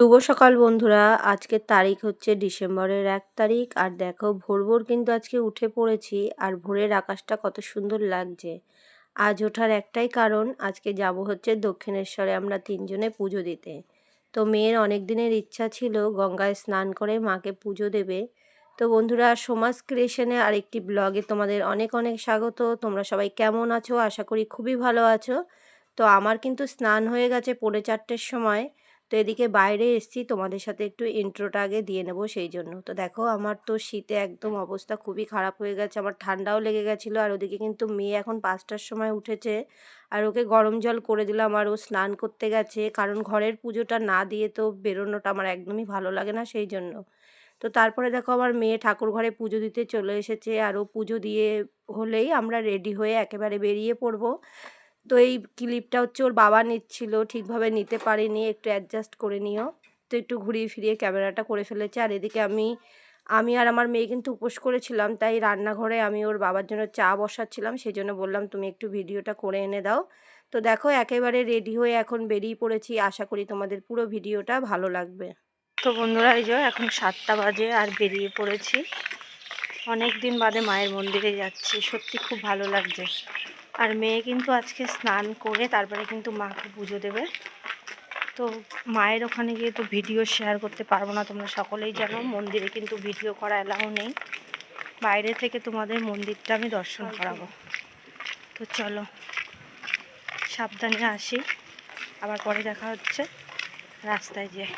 শুভ সকাল বন্ধুরা। আজকের তারিখ হচ্ছে ডিসেম্বরের এক তারিখ আর দেখো ভোর ভোর কিন্তু আজকে উঠে পড়েছি আর ভোরের আকাশটা কত সুন্দর লাগছে। আজ ওঠার একটাই কারণ, আজকে যাব হচ্ছে দক্ষিণেশ্বরে আমরা তিনজনে পুজো দিতে। তো মেয়ের অনেক দিনের ইচ্ছা ছিল গঙ্গায় স্নান করে মাকে পুজো দেবে। তো বন্ধুরা সমাজ ক্রিয়েশনে আরেকটি ব্লগে তোমাদের অনেক অনেক স্বাগত। তোমরা সবাই কেমন আছো? আশা করি খুবই ভালো আছো। তো আমার কিন্তু স্নান হয়ে গেছে পৌনে চারটের সময়। তো এদিকে বাইরে এসছি, তোমাদের সাথে একটু ইন্ট্রোটা আগে দিয়ে নেব সেই জন্য। তো দেখো, আমার তো শীতে একদম অবস্থা খুবই খারাপ হয়ে গেছে, আমার ঠান্ডাও লেগে গেছিল আর ওদিকে কিন্তু মেয়ে এখন পাঁচটার সময় উঠেছে আর ওকে গরম জল করে দিলাম আর ও স্নান করতে গেছে, কারণ ঘরের পুজোটা না দিয়ে তো বেরোনোটা আমার একদমই ভালো লাগে না সেই জন্য। তো তারপরে দেখো, আমার মেয়ে ঠাকুর ঘরে পুজো দিতে চলে এসেছে আর ও পুজো দিয়ে হলেই আমরা রেডি হয়ে একেবারে বেরিয়ে পড়ব। তো এই ক্লিপটা হচ্ছে ওর বাবা নিচ্ছিল, ঠিকভাবে নিতে পারিনি, একটু অ্যাডজাস্ট করে নিও। তো একটু ঘুরিয়ে ফিরিয়ে ক্যামেরাটা করে ফেলেছে। আর এদিকে আমি আমি আর আমার মেয়ে কিন্তু উপোস করেছিলাম, তাই রান্নাঘরে আমি ওর বাবার জন্য চা বসাচ্ছিলাম সেই জন্য বললাম, তুমি একটু ভিডিওটা করে এনে দাও। তো দেখো, একেবারে রেডি হয়ে এখন বেরিয়ে পড়েছি। আশা করি তোমাদের পুরো ভিডিওটা ভালো লাগবে। তো বন্ধুরা, এই যে এখন সাতটা বাজে আর বেরিয়ে পড়েছি। অনেক দিন বাদে মায়ের মন্দিরে যাচ্ছি। সত্যি খুব ভালো লাগছে। আর মেয়ে কিন্তু আজকে স্নান করে তারপরে কিন্তু মাকে পুজো দেবে। তো মায়ের ওখানে গিয়ে তো ভিডিও শেয়ার করতে পারব না তোমরা সকলেই জানো। মন্দিরে কিন্তু ভিডিও করা এলাও নেই। বাইরে থেকে তোমাদের মন্দিরটা আমি দর্শন করাবো। তো চলো সাবধানে আসি। আবার পরে দেখা হচ্ছে। রাস্তায় যেয়ে।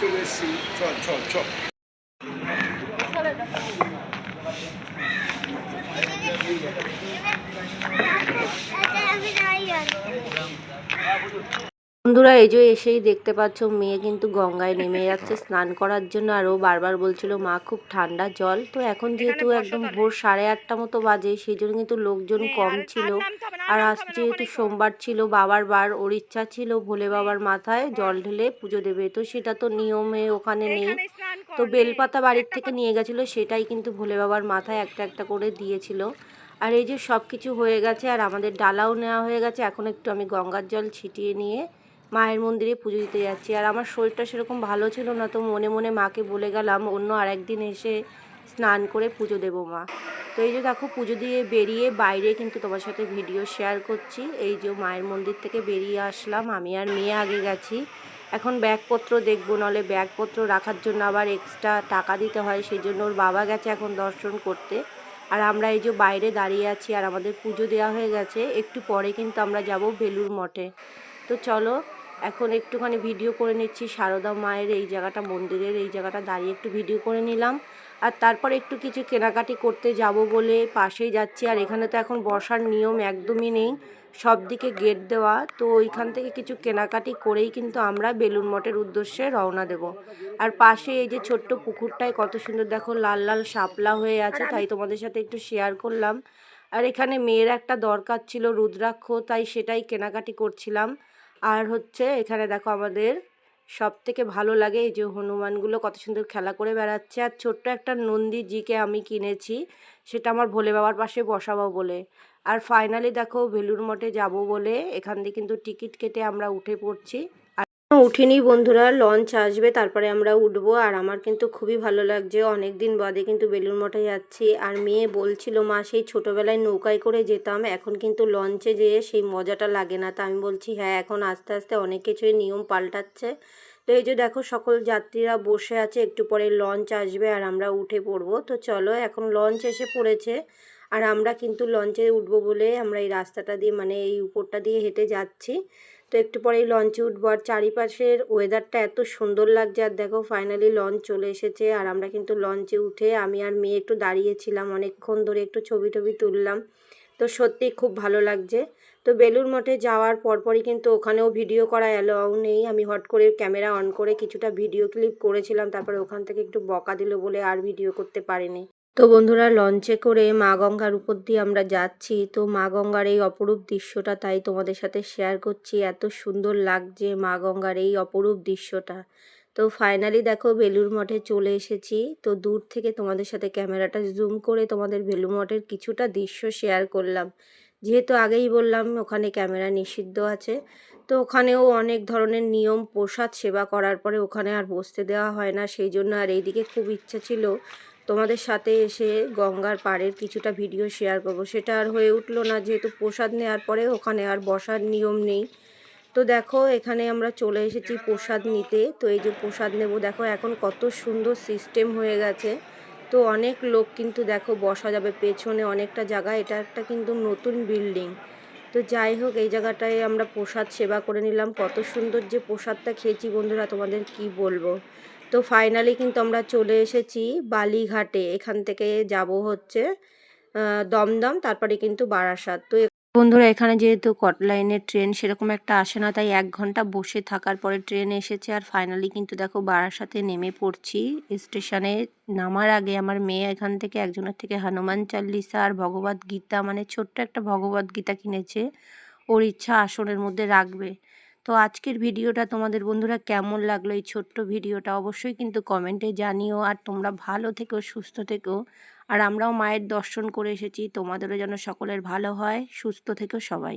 চলে এসেছি। চল চল চল। বন্ধুরা এই যে এসেই দেখতে পাচ্ছ মেয়ে কিন্তু গঙ্গায় নেমে যাচ্ছে স্নান করার জন্য আর ও বারবার বলছিল মা খুব ঠান্ডা জল। তো এখন যেহেতু একদম ভোর সাড়ে আটটা মতো বাজে সেই জন্য কিন্তু লোকজন কম ছিল। আর আজ যেহেতু সোমবার ছিল বাবার বার ওর ইচ্ছা ছিল ভোলে বাবার মাথায় জল ঢেলে পুজো দেবে তো সেটা তো নিয়মে ওখানে নেই। তো বেলপাতা বাড়ির থেকে নিয়ে গেছিল সেটাই কিন্তু ভোলে বাবার মাথায় একটা একটা করে দিয়েছিল। আর এই যে সব কিছু হয়ে গেছে আর আমাদের ডালাও নেওয়া হয়ে গেছে এখন একটু আমি গঙ্গার জল ছিটিয়ে নিয়ে মায়ের মন্দিরে পুজো দিতে যাচ্ছি। আর আমার শরীরটা সেরকম ভালো ছিল না, তো মনে মনে মাকে বলে গেলাম, অন্য আরেকদিন এসে স্নান করে পুজো দেবো মা। তো এই যে দেখো, পুজো দিয়ে বেরিয়ে বাইরে কিন্তু তোমার সাথে ভিডিও শেয়ার করছি। এই যে মায়ের মন্দির থেকে বেরিয়ে আসলাম, আমি আর মেয়ে আগে গেছি। এখন ব্যাগপত্র দেখব নাহলে ব্যাগপত্র রাখার জন্য আবার এক্সট্রা টাকা দিতে হয় সেই জন্য ওর বাবা গেছে এখন দর্শন করতে। আর আমরা এই যে বাইরে দাঁড়িয়ে আছি, আর আমাদের পুজো দেওয়া হয়ে গেছে, একটু পরে কিন্তু আমরা যাব বেলুর মঠে। তো চলো এখন একটুখানি ভিডিও করে নিচ্ছি। সারদা মায়ের এই জায়গাটা, মন্দিরের এই জায়গাটা দাঁড়িয়ে একটু ভিডিও করে নিলাম। আর তারপর একটু কিছু কেনাকাটি করতে যাব বলে পাশেই যাচ্ছি। আর এখানে তো এখন বসার নিয়ম একদমই নেই। সব দিকে গেট দেওয়া। তো ওইখান থেকে কিছু কেনাকাটি করেই কিন্তু আমরা বেলুন মঠের উদ্দেশ্যে রওনা দেব। আর পাশে এই যে ছোট্ট পুকুরটায় কত সুন্দর দেখো, লাল লাল শাপলা হয়ে আছে। তাই তোমাদের সাথে একটু শেয়ার করলাম। আর এখানে মেয়ের একটা দরকার ছিল, রুদ্রাক্ষ। তাই সেটাই কেনাকাটি করছিলাম। আর হচ্ছে এখানে দেখো আমাদের সব থেকে ভালো লাগে এই যে হনুমানগুলো কত সুন্দর খেলা করে বেড়াচ্ছে। আর ছোট্ট একটা নন্দী জিকে আমি কিনেছি, সেটা আমার ভোলে বাবার পাশে বসাবো বলে। আর ফাইনালি দেখো ভেলুর মঠে যাব বলে, এখান দিয়ে কিন্তু টিকিট কেটে আমরা উঠে পড়ছি। উঠিনি বন্ধুরা লঞ্চ আসবে, তারপরে আমরা উঠবো। আর আমার কিন্তু খুবই ভালো লাগছে অনেক দিন বাদে কিন্তু বেলুর মঠে যাচ্ছি। আর মেয়ে বলছিল, মা, সেই ছোটোবেলায় নৌকায় করে যেতাম, এখন কিন্তু লঞ্চে যেয়ে সেই মজাটা লাগে না। তা আমি বলছি হ্যাঁ এখন আস্তে আস্তে অনেক কিছুই নিয়ম পাল্টাচ্ছে। তো এই যে দেখো, সকল যাত্রীরা বসে আছে, একটু পরে লঞ্চ আসবে আর আমরা উঠে পড়ব। তো চলো, এখন লঞ্চ এসে পড়েছে। আর আমরা কিন্তু লঞ্চে উঠবো বলে আমরা এই রাস্তাটা দিয়ে মানে এই উপরটা দিয়ে হেঁটে যাচ্ছি। তো একটু পরেই লঞ্চে উঠবো। আর চারিপাশের ওয়েদারটা এত সুন্দর লাগছে, আর দেখো ফাইনালি লঞ্চ চলে এসেছে। আর আমরা কিন্তু লঞ্চে উঠে আমি আর মেয়ে একটু দাঁড়িয়েছিলাম, অনেকক্ষণ ধরে একটু ছবি টবি তুললাম। তো সত্যি খুব ভালো লাগছে। তো বেলুর মঠে যাওয়ার পরপরই কিন্তু ওখানেও ভিডিও করা অ্যালাউ নেই। আমি হট করে ক্যামেরা অন করে কিছুটা ভিডিও ক্লিপ করেছিলাম, তারপরে ওখান থেকে একটু বকা দিল বলে আর ভিডিও করতে পারিনি। তো বন্ধুরা লঞ্চে করে মা গঙ্গার উপর দিয়ে আমরা যাচ্ছি। তো মা গঙ্গার এই অপরূপ দৃশ্যটা তাই তোমাদের সাথে শেয়ার করছি। এত সুন্দর লাগছে মা গঙ্গার এই অপরূপ দৃশ্যটা। তো ফাইনালি দেখো বেলুর মঠে চলে এসেছি। তো দূর থেকে তোমাদের সাথে ক্যামেরাটা জুম করে তোমাদের বেলুর মঠের কিছুটা দৃশ্য শেয়ার করলাম। যেহেতু আগেই বললাম, ওখানে ক্যামেরা নিষিদ্ধ আছে। তো ওখানেও অনেক ধরনের নিয়ম, প্রসাদ সেবা করার পরে ওখানে আর বসতে দেওয়া হয় না। সেই জন্য আর এইদিকে খুব ইচ্ছা ছিল তোমাদের সাথে এসে গঙ্গার পাড়ের কিছুটা ভিডিও শেয়ার করব। সেটা আর হয়ে উঠল না, যেহেতু প্রসাদ নেওয়ার পরে ওখানে আর বসার নিয়ম নেই। তো দেখো, এখানে আমরা চলে এসেছি প্রসাদ নিতে। তো এই যে প্রসাদ নেব, দেখো এখন কত সুন্দর সিস্টেম হয়ে গেছে। তো অনেক লোক কিন্তু দেখো, বসা যাবে পেছনে অনেকটা জায়গা। এটা একটা কিন্তু নতুন বিল্ডিং তো যাই হোক, এই জায়গাটায় আমরা প্রসাদ সেবা করে নিলাম। কত সুন্দর যে প্রসাদটা খেয়েছি বন্ধুরা, তোমাদের কি বলব? তো ফাইনালি কিন্তু আমরা চলে এসেছি বালিঘাটে। এখান থেকে যাব হচ্ছে দমদম, তারপরে কিন্তু বারাসাত। তো বন্ধুরা, এখানে যেহেতু কটলাইনের ট্রেন সেরকম একটা আসে না, তাই এক ঘণ্টা বসে থাকার পরে ট্রেন এসেছে। আর ফাইনালি কিন্তু দেখো বারাসাতে নেমে পড়ছি। স্টেশনে নামার আগে আমার মেয়ে এখান থেকে, একজনের থেকে হনুমান চাল্লিশা আর ভগবত গীতা মানে ছোট্ট একটা ভগবত গীতা কিনেছে। ওর ইচ্ছা আসনের মধ্যে রাখবে। তো আজকের ভিডিওটা তোমাদের বন্ধুরা কেমন লাগল? এই ছোট্ট ভিডিওটা অবশ্যই কিন্তু কমেন্টে জানিও। আর তোমরা ভালো থেকো, সুস্থ থেকো। আর আমরাও মায়ের দর্শন করে এসেছি। তোমাদেরও যেন সকলের ভালো হয়, সুস্থ থেকো সবাই।